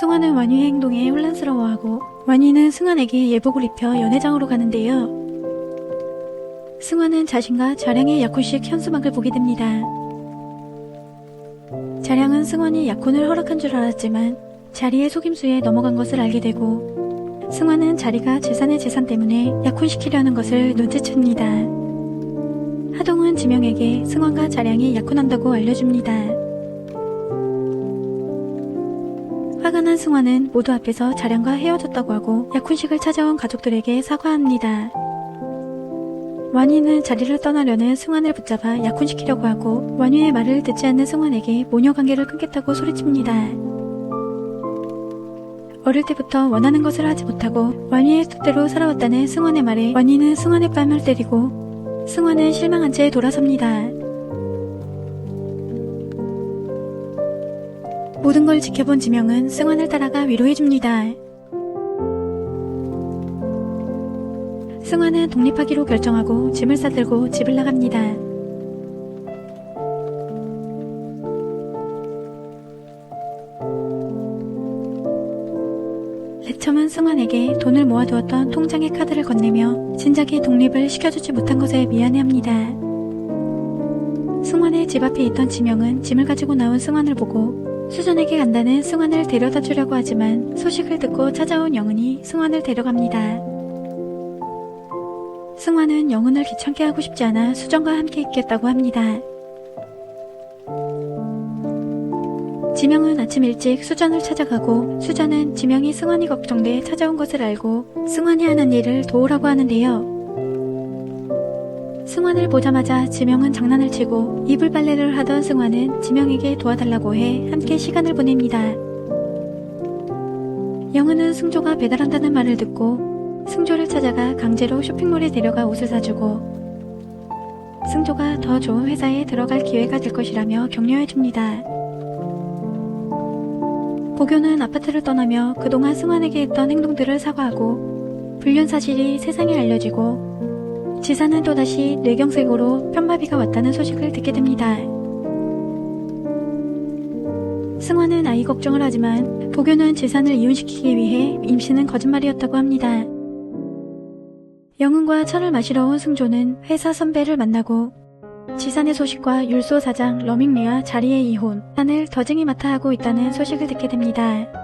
승환은 완유의 행동에 혼란스러워하고 완유는 승환에게 예복을 입혀 연회장으로 가는데요. 승환은 자신과 자량의 약혼식 현수막을 보게 됩니다. 자량은 승환이 약혼을 허락한 줄 알았지만 자리의 속임수에 넘어간 것을 알게 되고 승환은 자리가 재산의 재산 때문에 약혼시키려는 것을 눈치챕니다. 하동은 지명에게 승환과 자량이 약혼한다고 알려줍니다. 화가 난 승환은 모두 앞에서 자량과 헤어졌다고 하고 약혼식을 찾아온 가족들에게 사과합니다. 완희는 자리를 떠나려는 승환을 붙잡아 약혼시키려고 하고 완유의 말을 듣지 않는 승환에게 모녀 관계를 끊겠다고 소리칩니다. 어릴 때부터 원하는 것을 하지 못하고 완유의 뜻대로 살아왔다는 승환의 말에 완희는 승환의 뺨을 때리고 승환은 실망한 채 돌아섭니다. 모든 걸 지켜본 지명은 승환을 따라가 위로해줍니다. 승환은 독립하기로 결정하고 짐을 싸들고 집을 나갑니다. 레첨은 승환에게 돈을 모아두었던 통장의 카드를 건네며 진작에 독립을 시켜주지 못한 것에 미안해합니다. 승환의 집 앞에 있던 지명은 짐을 가지고 나온 승환을 보고 수전에게 간다는 승환을 데려다 주려고 하지만 소식을 듣고 찾아온 영은이 승환을 데려갑니다. 승환은 영은을 귀찮게 하고 싶지 않아 수정과 함께 있겠다고 합니다. 지명은 아침 일찍 수전을 찾아가고 수전은 지명이 승환이 걱정돼 찾아온 것을 알고 승환이 하는 일을 도우라고 하는데요. 승환을 보자마자 지명은 장난을 치고 이불 빨래를 하던 승환은 지명에게 도와달라고 해 함께 시간을 보냅니다. 영은은 승조가 배달한다는 말을 듣고 승조를 찾아가 강제로 쇼핑몰에 데려가 옷을 사주고 승조가 더 좋은 회사에 들어갈 기회가 될 것이라며 격려해줍니다. 보교는 아파트를 떠나며 그동안 승환에게 했던 행동들을 사과하고 불륜 사실이 세상에 알려지고 지사는 또다시 뇌경색으로 편마비가 왔다는 소식을 듣게 됩니다. 승환은 아이 걱정을 하지만 보교는 지산을 이혼시키기 위해 임신은 거짓말이었다고 합니다. 영은과 차를 마시러 온 승조는 회사 선배를 만나고 지산의 소식과 율소 사장 러밍리와 자리의 이혼, 산을 더징이 맡아 하고 있다는 소식을 듣게 됩니다.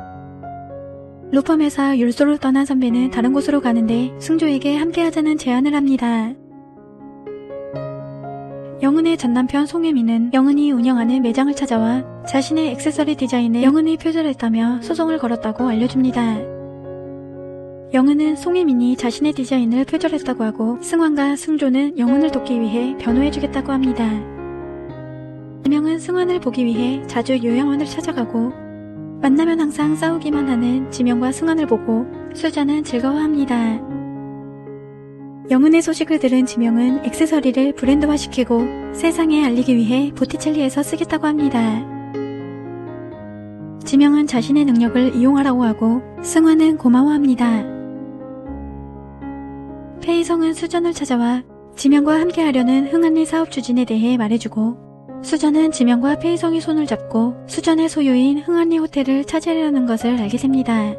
회사 율소를 떠난 선배는 다른 곳으로 가는데 승조에게 함께하자는 제안을 합니다. 영은의 전남편 송혜미는 영은이 운영하는 매장을 찾아와 자신의 액세서리 디자인에 영은이 표절했다며 소송을 걸었다고 알려줍니다. 영은은 송혜민이 자신의 디자인을 표절했다고 하고 승환과 승조는 영은을 돕기 위해 변호해주겠다고 합니다. 지명은 승환을 보기 위해 자주 요양원을 찾아가고 만나면 항상 싸우기만 하는 지명과 승환을 보고 수자는 즐거워합니다. 영은의 소식을 들은 지명은 액세서리를 브랜드화시키고 세상에 알리기 위해 보티첼리에서 쓰겠다고 합니다. 지명은 자신의 능력을 이용하라고 하고 승환은 고마워합니다. 페이성은 수전을 찾아와 지명과 함께하려는 흥한리 사업 추진에 대해 말해주고 수전은 지명과 페이성이 손을 잡고 수전의 소유인 흥한리 호텔을 차지하려는 것을 알게 됩니다.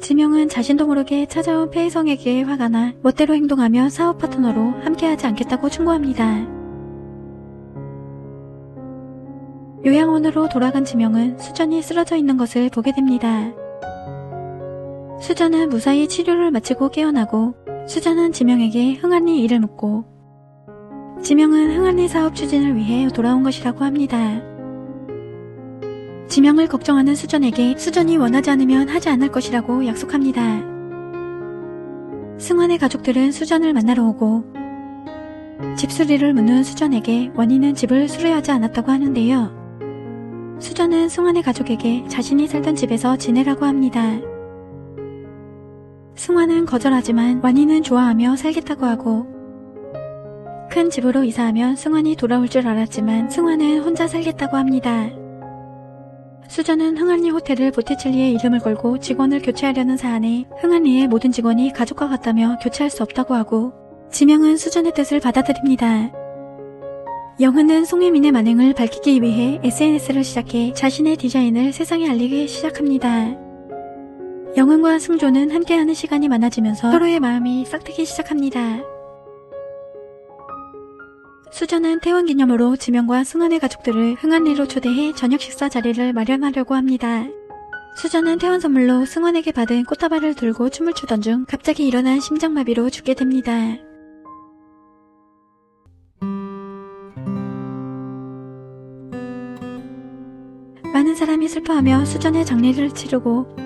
지명은 자신도 모르게 찾아온 페이성에게 화가 나 멋대로 행동하며 사업 파트너로 함께하지 않겠다고 충고합니다. 요양원으로 돌아간 지명은 수전이 쓰러져 있는 것을 보게 됩니다. 수전은 무사히 치료를 마치고 깨어나고 수전은 지명에게 흥한리 일을 묻고 지명은 흥한리 사업 추진을 위해 돌아온 것이라고 합니다. 지명을 걱정하는 수전에게 수전이 원하지 않으면 하지 않을 것이라고 약속합니다. 승환의 가족들은 수전을 만나러 오고 집수리를 묻는 수전에게 원인은 집을 수리하지 않았다고 하는데요. 수전은 승환의 가족에게 자신이 살던 집에서 지내라고 합니다. 승환은 거절하지만 완이는 좋아하며 살겠다고 하고 큰 집으로 이사하면 승환이 돌아올 줄 알았지만 승환은 혼자 살겠다고 합니다. 수전은 흥한리 호텔을 보티첼리의 이름을 걸고 직원을 교체하려는 사안에 흥한리의 모든 직원이 가족과 같다며 교체할 수 없다고 하고 지명은 수전의 뜻을 받아들입니다. 영은은 송혜민의 만행을 밝히기 위해 SNS를 시작해 자신의 디자인을 세상에 알리기 시작합니다. 영은과 승조는 함께하는 시간이 많아지면서 서로의 마음이 싹트기 시작합니다. 수저는 퇴원 기념으로 지명과 승환의 가족들을 흥한리로 초대해 저녁 식사 자리를 마련하려고 합니다. 수저는 퇴원 선물로 승환에게 받은 꽃다발을 들고 춤을 추던 중 갑자기 일어난 심장마비로 죽게 됩니다. 많은 사람이 슬퍼하며 수전의 장례를 치르고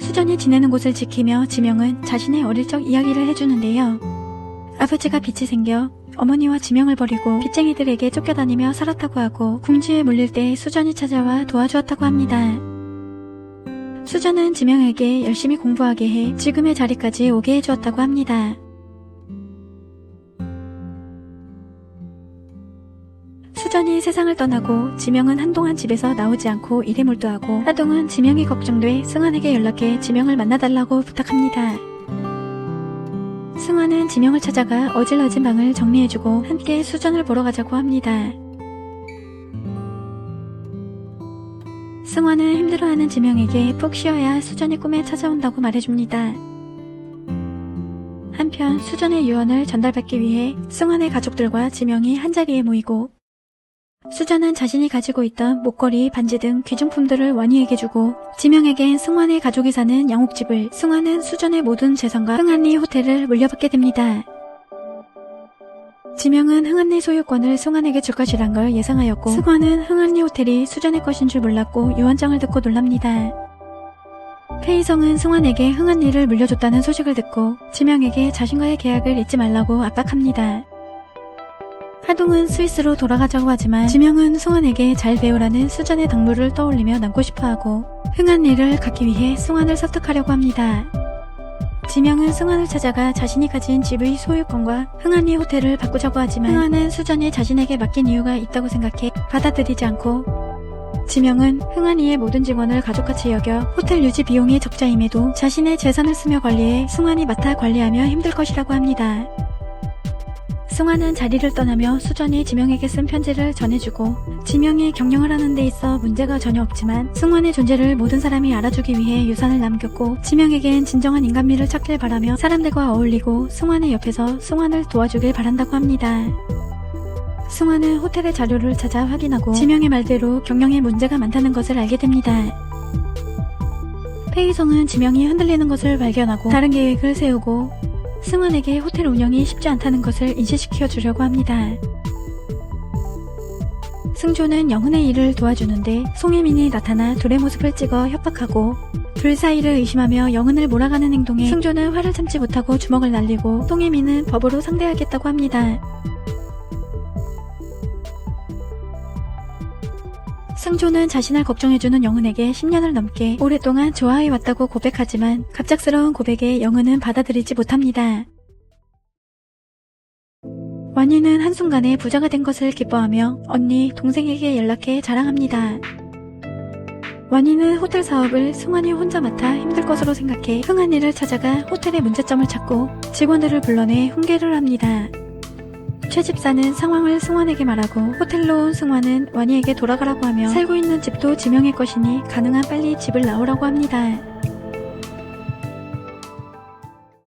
수전이 지내는 곳을 지키며 지명은 자신의 어릴 적 이야기를 해주는데요. 아버지가 빛이 생겨 어머니와 지명을 버리고 빚쟁이들에게 쫓겨다니며 살았다고 하고 궁지에 몰릴 때 수전이 찾아와 도와주었다고 합니다. 수전은 지명에게 열심히 공부하게 해 지금의 자리까지 오게 해주었다고 합니다. 수전이 세상을 떠나고 지명은 한동안 집에서 나오지 않고 일에 몰두하고 하동은 지명이 걱정돼 승환에게 연락해 지명을 만나달라고 부탁합니다. 승환은 지명을 찾아가 어질러진 방을 정리해주고 함께 수전을 보러 가자고 합니다. 승환은 힘들어하는 지명에게 푹 쉬어야 수전이 꿈에 찾아온다고 말해줍니다. 한편 수전의 유언을 전달받기 위해 승환의 가족들과 지명이 한자리에 모이고 수전은 자신이 가지고 있던 목걸이, 반지 등 귀중품들을 원희에게 주고 지명에겐 승환의 가족이 사는 양옥집을 승환은 수전의 모든 재산과 흥한리 호텔을 물려받게 됩니다. 지명은 흥한리 소유권을 승환에게 줄 것이란 걸 예상하였고 승환은 흥한리 호텔이 수전의 것인 줄 몰랐고 유언장을 듣고 놀랍니다. 페이성은 승환에게 흥한리를 물려줬다는 소식을 듣고 지명에게 자신과의 계약을 잊지 말라고 압박합니다. 하동은 스위스로 돌아가자고 하지만 지명은 승환에게 잘 배우라는 수전의 당부를 떠올리며 남고 싶어하고 흥한 일을 갖기 위해 승환을 설득하려고 합니다. 지명은 승환을 찾아가 자신이 가진 집의 소유권과 흥한리 호텔을 바꾸자고 하지만 흥한은 수전이 자신에게 맡긴 이유가 있다고 생각해 받아들이지 않고 지명은 흥한이의 모든 직원을 가족같이 여겨 호텔 유지 비용이 적자임에도 자신의 재산을 쓰며 관리해 승환이 맡아 관리하며 힘들 것이라고 합니다. 승환은 자리를 떠나며 수전이 지명에게 쓴 편지를 전해주고 지명이 경영을 하는 데 있어 문제가 전혀 없지만 승환의 존재를 모든 사람이 알아주기 위해 유산을 남겼고 지명에겐 진정한 인간미를 찾길 바라며 사람들과 어울리고 승환의 옆에서 승환을 도와주길 바란다고 합니다. 승환은 호텔의 자료를 찾아 확인하고 지명의 말대로 경영에 문제가 많다는 것을 알게 됩니다. 페이성은 지명이 흔들리는 것을 발견하고 다른 계획을 세우고 승환에게 호텔 운영이 쉽지 않다는 것을 인식시켜 주려고 합니다. 승조는 영은의 일을 도와주는데 송혜민이 나타나 둘의 모습을 찍어 협박하고 둘 사이를 의심하며 영은을 몰아가는 행동에 승조는 화를 참지 못하고 주먹을 날리고 송혜민은 법으로 상대하겠다고 합니다. 승조는 자신을 걱정해주는 영은에게 10년을 넘게 오랫동안 좋아해왔다고 고백하지만 갑작스러운 고백에 영은은 받아들이지 못합니다. 완희는 한순간에 부자가 된 것을 기뻐하며 언니, 동생에게 연락해 자랑합니다. 완희는 호텔 사업을 승환이 혼자 맡아 힘들 것으로 생각해 흥한이를 찾아가 호텔의 문제점을 찾고 직원들을 불러내 훈계를 합니다. 최 집사는 상황을 승환에게 말하고 호텔로 온 승환은 완희에게 돌아가라고 하며 살고 있는 집도 지명의 것이니 가능한 빨리 집을 나오라고 합니다.